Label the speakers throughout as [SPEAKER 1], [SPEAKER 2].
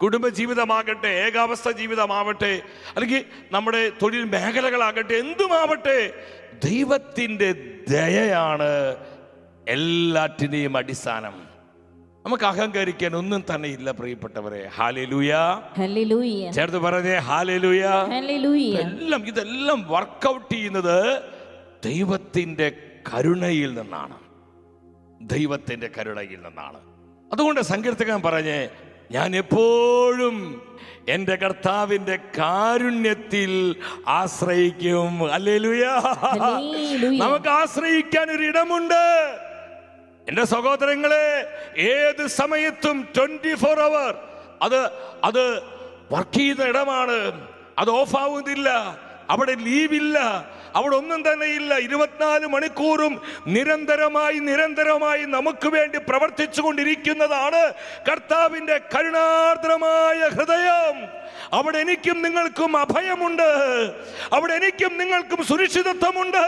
[SPEAKER 1] കുടുംബജീവിതമാകട്ടെ ഏകാവസ്ഥ ജീവിതമാവട്ടെ അല്ലെങ്കിൽ നമ്മുടെ തൊഴിൽ മേഖലകളാകട്ടെ എന്തുമാവട്ടെ ദൈവത്തിന്റെ ദയയാണ് എല്ലാറ്റിനെയും അടിസ്ഥാനം. നമുക്ക് അഹങ്കരിക്കാൻ ഒന്നും തന്നെ ഇല്ല പ്രിയപ്പെട്ടവരെ. ചേർത്ത് പറഞ്ഞേ ഹാലലൂയ. എല്ലാം ഇതെല്ലാം വർക്കൗട്ട് ചെയ്യുന്നത് ദൈവത്തിന്റെ കരുണയിൽ നിന്നാണ്. ദൈവത്തിന്റെ കരുണയിൽ നിന്നാണ്. അതുകൊണ്ട് സങ്കീർത്തകൻ പറഞ്ഞ് ഞാൻ എപ്പോഴും എന്റെ കർത്താവിന്റെ കാരുണ്യത്തിൽ ആശ്രയിക്കും. അല്ലേലുയ. നമുക്ക് ആശ്രയിക്കാൻ ഒരു ഇടമുണ്ട് എന്റെ സഹോദരങ്ങളെ ഏത് സമയത്തും ട്വന്റി ഫോർ അവർ. അത് അത് വർക്ക് ചെയ്യുന്ന ഇടമാണ്. അത് ഓഫ് ആവുന്നില്ല. അവിടെ ലീവില്ല. അവിടെ ഒന്നും തന്നെ ഇല്ല. ഇരുപത്തിനാല് മണിക്കൂറും നിരന്തരമായി നിരന്തരമായി നമുക്ക് വേണ്ടി പ്രവർത്തിച്ചു കൊണ്ടിരിക്കുന്നതാണ് കർത്താവിന്റെ കരുണാർദ്രമായ ഹൃദയം. അവിടെ എനിക്കും നിങ്ങൾക്കും അഭയമുണ്ട്. അവിടെ എനിക്കും നിങ്ങൾക്കും സുരക്ഷിതത്വമുണ്ട്.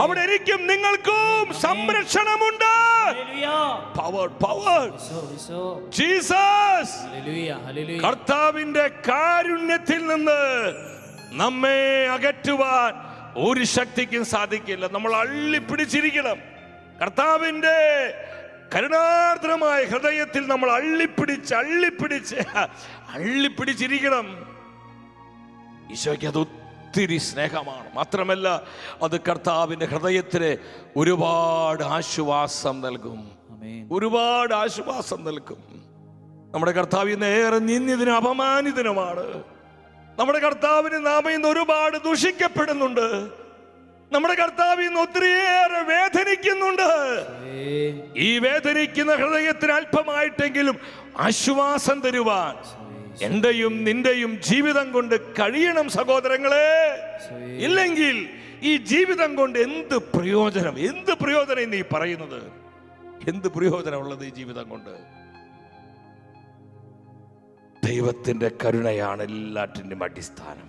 [SPEAKER 1] അവിടെ എനിക്കും നിങ്ങൾക്കും സംരക്ഷണമുണ്ട്. Power power. ജീസസ്. കർത്താവിന്റെ കാരുണ്യത്തിൽ നിന്ന് നമ്മെ അകറ്റുവാൻ ഒരു ശക്തിക്കും സാധിക്കില്ല. നമ്മൾ അള്ളിപ്പിടിച്ചിരിക്കണം. കർത്താവിന്റെ കരുണാർദ്രമായ ഹൃദയത്തിൽ നമ്മൾ അള്ളിപ്പിടിച്ച് അള്ളിപ്പിടിച്ച് അള്ളിപ്പിടിച്ചിരിക്കണം. ഈശോയ്ക്ക് അത് ഒത്തിരി സ്നേഹമാണ്. മാത്രമല്ല അത് കർത്താവിന്റെ ഹൃദയത്തിന് ഒരുപാട് ആശ്വാസം നൽകും. ഒരുപാട് ആശ്വാസം നൽകും. നമ്മുടെ കർത്താവ് ഇന്ന് ഏറെ നിന്നിതിന് അപമാനിതനുമാണ്. നമ്മുടെ കർത്താവിന് നാം ഇന്ന് ഒരുപാട് ദുഷിക്കപ്പെടുന്നുണ്ട്. നമ്മുടെ കർത്താവ് ഇന്ന് ഒത്തിരിയേറെ വേദനിക്കുന്നുണ്ട്. ഈ വേദനിക്കുന്ന ഹൃദയത്തിന് അല്പമായിട്ടെങ്കിലും ആശ്വാസം തരുവാൻ എന്റെയും നിന്റെയും ജീവിതം കൊണ്ട് കഴിയണം സഹോദരങ്ങളെ. ഇല്ലെങ്കിൽ ഈ ജീവിതം കൊണ്ട് എന്ത് പ്രയോജനം എന്ത് പ്രയോജനം നീ പറയുന്നത്? എന്ത് പ്രയോജനമുള്ളത് ഈ ജീവിതം കൊണ്ട്? ദൈവത്തിന്റെ കരുണയാണ് എല്ലാറ്റിന്റെയും അടിസ്ഥാനം.